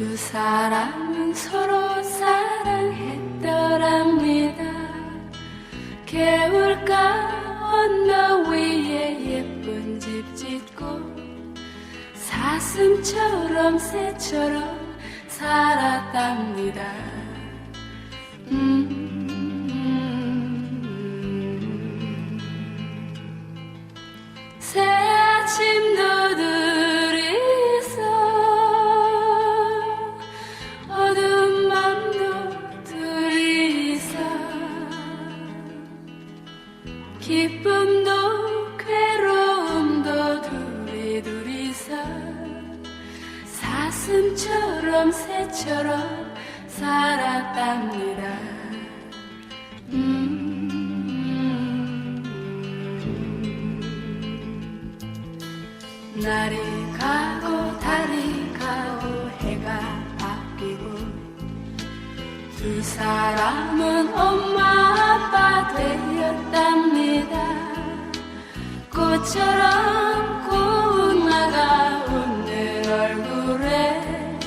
두 사람은 서로 사랑했더랍니다. 개울가 언덕 위에 예쁜 집 짓고 사슴처럼 새처럼 살았답니다. 음. 날이 가고 달이 가고 해가 바뀌고 두 사람은 엄마 아빠 되었답니다. 꽃처럼 고운 나가 웃는 얼굴에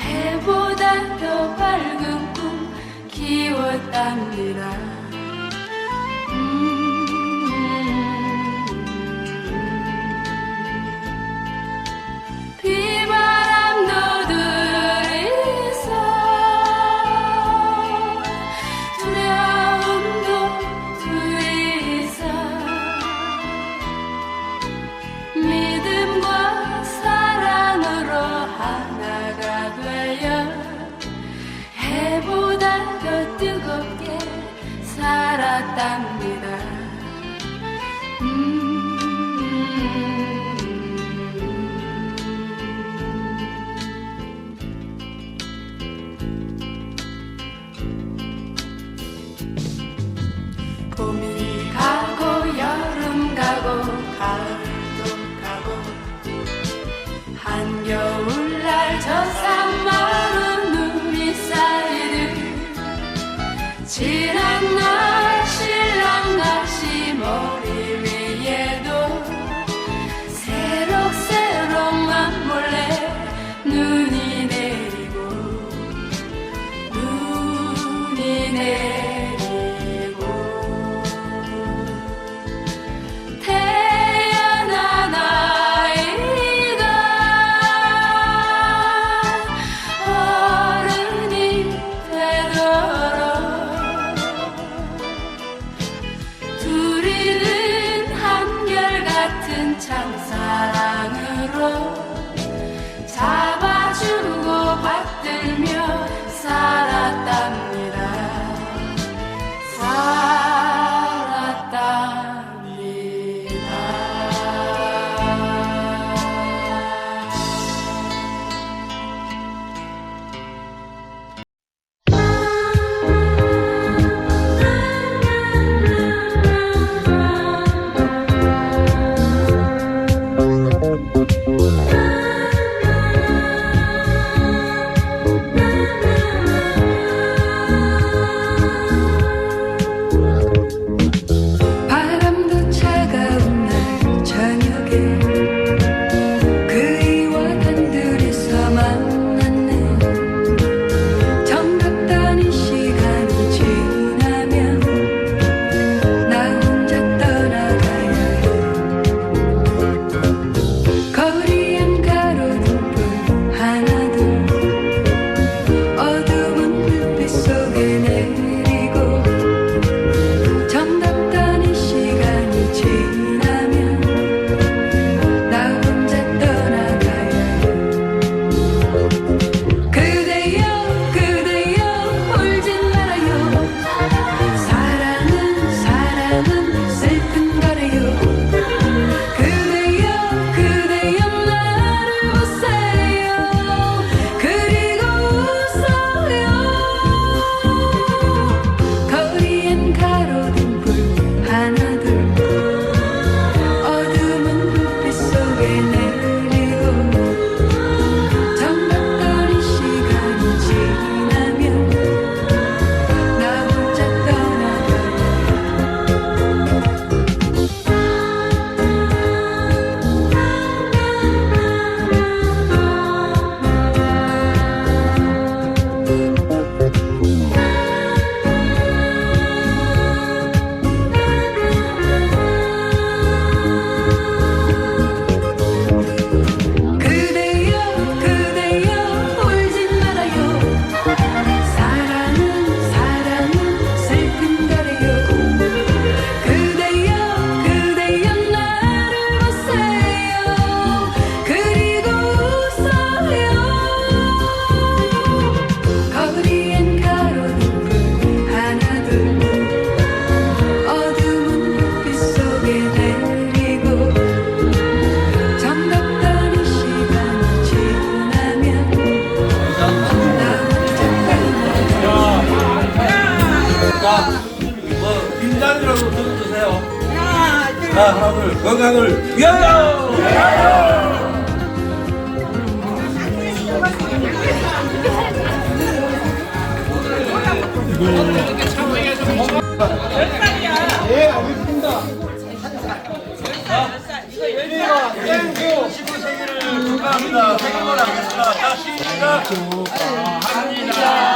해보다 더 밝은 꿈 키웠답니다 tanto. 참 사랑으로 빈잔이라도 들어주세요. 자, 하나 둘 건강을 위하여. 생일을 축하합니다. 생일을 하겠습니다. 자, 시작. 축하합니다.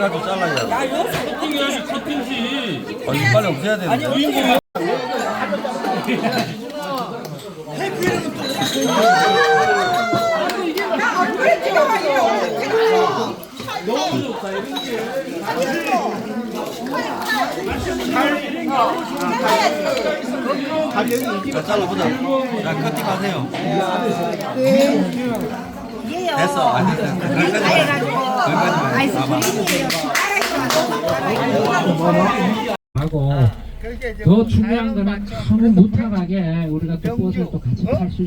한 가지 잘라야 돼. 커팅해야지, 커팅지. 아, 이거 빨리 없애야 되는데. 자, 잘라보자. 자, 커팅 하세요. 됐어. 안 됐어. 거기까지. 거기까지. 하고 더 중요한 거는 너무 무탈하게 우리가 또 버스를 또 같이 탈 수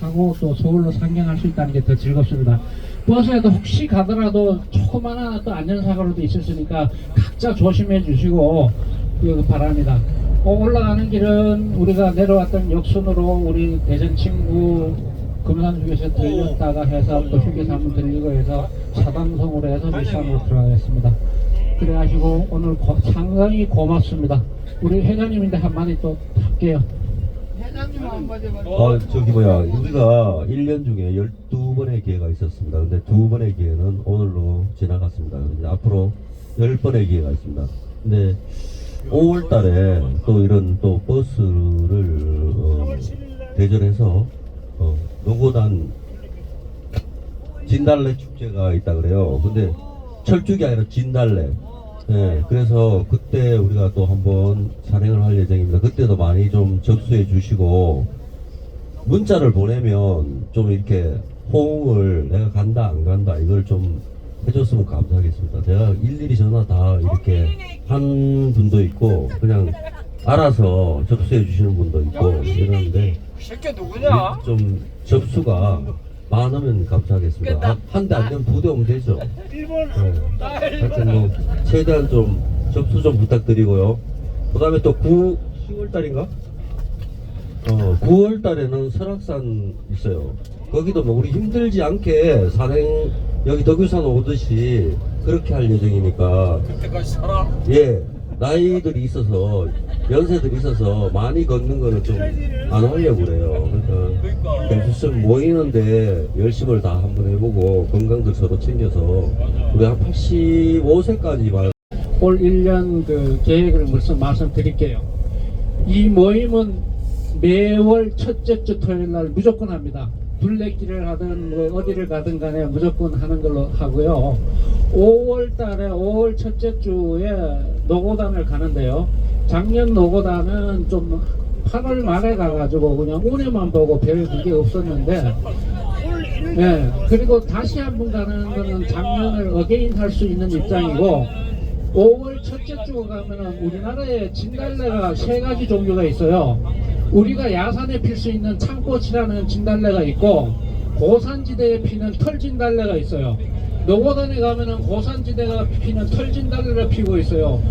타고 또 서울로 상경할 수 있다는 게 더 즐겁습니다. 버스에도 혹시 가더라도 조그마한 또 안전사고라도 있었으니까 각자 조심해 주시고 그 바랍니다. 어, 올라가는 길은 우리가 내려왔던 역순으로 우리 대전 친구 금산 휴게소 들렸다가 해서 또 휴게소 한번 들리고 해서 사당성으로 해서 밀산으로 들어가겠습니다. 그래 가지고 오늘 고- 상당히 고맙습니다. 우리 회장님인데 한마디 또 할게요. 어, 저기 뭐야, 우리가 1년 중에 12번의 기회가 있었습니다. 근데 두 번의 기회는 오늘로 지나갔습니다. 이제 앞으로 10번의 기회가 있습니다. 근데 5월 달에 또 이런 또 버스를 어, 대절해서 어, 노고단 진달래 축제가 있다 그래요. 근데 철쭉이 아니라 진달래. 예, 그래서 그때 우리가 또 한번 산행을 할 예정입니다. 그때도 많이 좀 접수해 주시고 문자를 보내면 좀 이렇게 호응을 내가 간다 안 간다 이걸 좀 해줬으면 감사하겠습니다. 제가 일일이 전화 다 이렇게 한 분도 있고 그냥 알아서 접수해 주시는 분도 있고 이러는데 좀 접수가 많으면 감사하겠습니다. 한대 안 되면 두 대 오면 되죠. 네. 하여튼 뭐 최대한 좀 접수 좀 부탁드리고요. 그 다음에 또 9, 10월 달인가? 어, 9월 달에는 설악산 있어요. 거기도 뭐 우리 힘들지 않게 산행 여기 덕유산 오듯이 그렇게 할 예정이니까. 그때까지 살아? 예. 나이들이 있어서 연세들이 있어서 많이 걷는 거는 좀 안 하려고 그래요. 그러니까 대수선 모이는데 열심을 다 한번 해보고 건강도 서로 챙겨서 우리 한 85세까지 올 1년 그 계획을 무슨 말씀드릴게요. 이 모임은 매월 첫째 주 토요일 날 무조건 합니다. 둘레길을 하든 뭐 어디를 가든 간에 무조건 하는 걸로 하고요. 5월 달에 5월 첫째 주에 노고단을 가는데요. 작년 노고단은 좀 8월 말에 가가지고 그냥 운해만 보고 별 그게 없었는데 네, 그리고 다시 한 번 가는 거는 작년을 어게인 할 수 있는 입장이고 5월 첫째 주 가면은 우리나라에 진달래가 세 가지 종류가 있어요. 우리가 야산에 필 수 있는 창꽃이라는 진달래가 있고 고산지대에 피는 털진달래가 있어요. 노고단에 가면은 고산지대가 피는 털진달래를 피고 있어요.